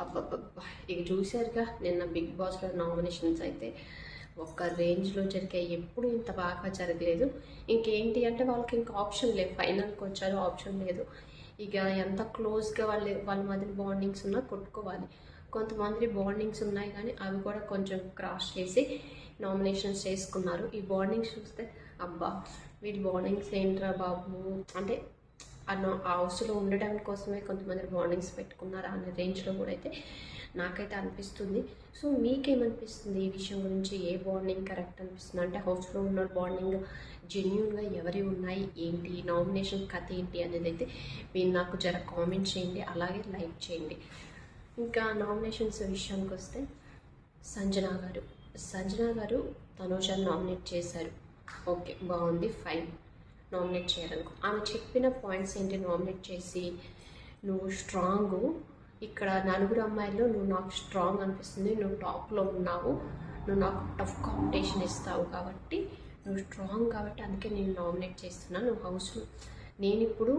అబ్బబ్బబ్బా. ఇక చూశారుగా నిన్న బిగ్ బాస్లో నామినేషన్స్ అయితే. ఒక్క రేంజ్లో జరిగాయి. ఎప్పుడు ఇంత బాగా జరగలేదు. ఇంకేంటి అంటే వాళ్ళకి ఇంకా ఆప్షన్ లేదు. ఫైనల్కి వచ్చారు ఆప్షన్ లేదు. ఇక ఎంత క్లోజ్గా వాళ్ళు వాళ్ళ మధ్య బాండింగ్స్ ఉన్నా కొట్టుకోవాలి. కొంతమంది బాండింగ్స్ ఉన్నాయి కానీ అవి కూడా కొంచెం క్రాస్ చేసి నామినేషన్స్ చేసుకున్నారు. ఈ బాండింగ్స్ చూస్తే అబ్బా వీటి బాండింగ్స్ ఏంట్రా బాబు? అంటే అన్న ఆ హౌస్లో ఉండడం కోసమే కొంతమంది బాండింగ్స్ పెట్టుకున్నారు అనే రేంజ్లో కూడా అయితే నాకైతే అనిపిస్తుంది. సో మీకేమనిపిస్తుంది ఈ విషయం గురించి? ఏ బాండింగ్ కరెక్ట్ అనిపిస్తుంది? అంటే హౌస్లో ఉన్న బాండింగ్ జెన్యున్గా ఎవరి ఉన్నాయి? ఏంటి? నామినేషన్ కథ ఏంటి అనేది అయితే మీరు నాకు జర కామెంట్ చేయండి అలాగే లైక్ చేయండి. ఇంకా నామినేషన్స్ విషయానికి వస్తే సంజన గారు. సంజన గారు తనోజాని నామినేట్ చేశారు. ఓకే బాగుంది ఫైన్ నామినేట్ చేయాలనుకో ఆమె చెప్పిన పాయింట్స్ ఏంటి నామినేట్ చేసి నువ్వు స్ట్రాంగ్ ఇక్కడ నలుగురు అమ్మాయిల్లో నువ్వు నాకు స్ట్రాంగ్ అనిపిస్తుంది నువ్వు టాప్లో ఉన్నావు నువ్వు నాకు టఫ్ కాంపిటీషన్ ఇస్తావు కాబట్టి నువ్వు స్ట్రాంగ్ కాబట్టి అందుకే నేను నామినేట్ చేస్తున్నా నువ్వు హౌస్లో నేను ఇప్పుడు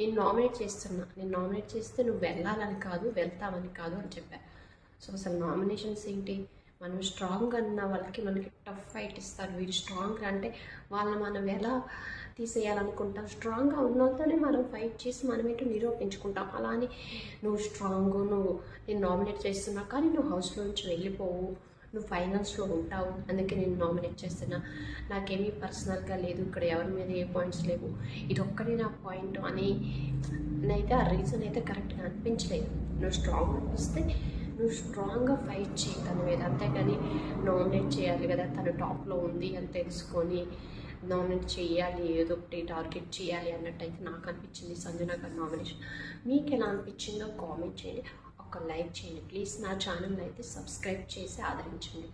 నేను నామినేట్ చేస్తున్నా నేను నామినేట్ చేస్తే నువ్వు వెళ్ళాలని కాదు వెళ్తావని కాదు అని చెప్పా. సో అసలు నామినేషన్స్ ఏంటి? మనం స్ట్రాంగ్ అన్న వాళ్ళకి మనకి టఫ్ ఫైట్ ఇస్తారు. వీళ్ళు స్ట్రాంగ్ అంటే వాళ్ళని మనం ఎలా తీసేయాలనుకుంటాం? స్ట్రాంగ్గా ఉన్నతోనే మనం ఫైట్ చేసి మనం ఏంటో నిరూపించుకుంటాం. అలా అని నువ్వు స్ట్రాంగ్ నువ్వు నేను నామినేట్ చేస్తున్నా కానీ నువ్వు హౌస్లో నుంచి వెళ్ళిపోవు. నువ్వు ఫైనల్స్లో ఉంటావు. అందుకే నేను నామినేట్ చేస్తున్నా. నాకేమీ పర్సనల్గా లేదు. ఇక్కడ ఎవరి మీద ఏ పాయింట్స్ లేవు. ఇది ఒక్కడే నా పాయింట్ అని అయితే ఆ రీజన్ అయితే కరెక్ట్గా అనిపించలేదు. నువ్వు స్ట్రాంగ్ అనిపిస్తే నువ్వు స్ట్రాంగ్గా ఫైట్ చేయి తన మీద. అంతేగాని నామినేట్ చేయాలి కదా తను టాప్లో ఉంది అని తెలుసుకొని నామినేట్ చేయాలి ఏదో ఒకటి టార్గెట్ చేయాలి అన్నట్టయితే నాకు అనిపించింది సంజన గారి నామినేషన్ మీకు ఎలా అనిపించిందో కామెంట్ చేయండి. ఒక లైక్ చేయండి. ప్లీజ్ నా ఛానల్ అయితే సబ్స్క్రైబ్ చేసి ఆదరించండి.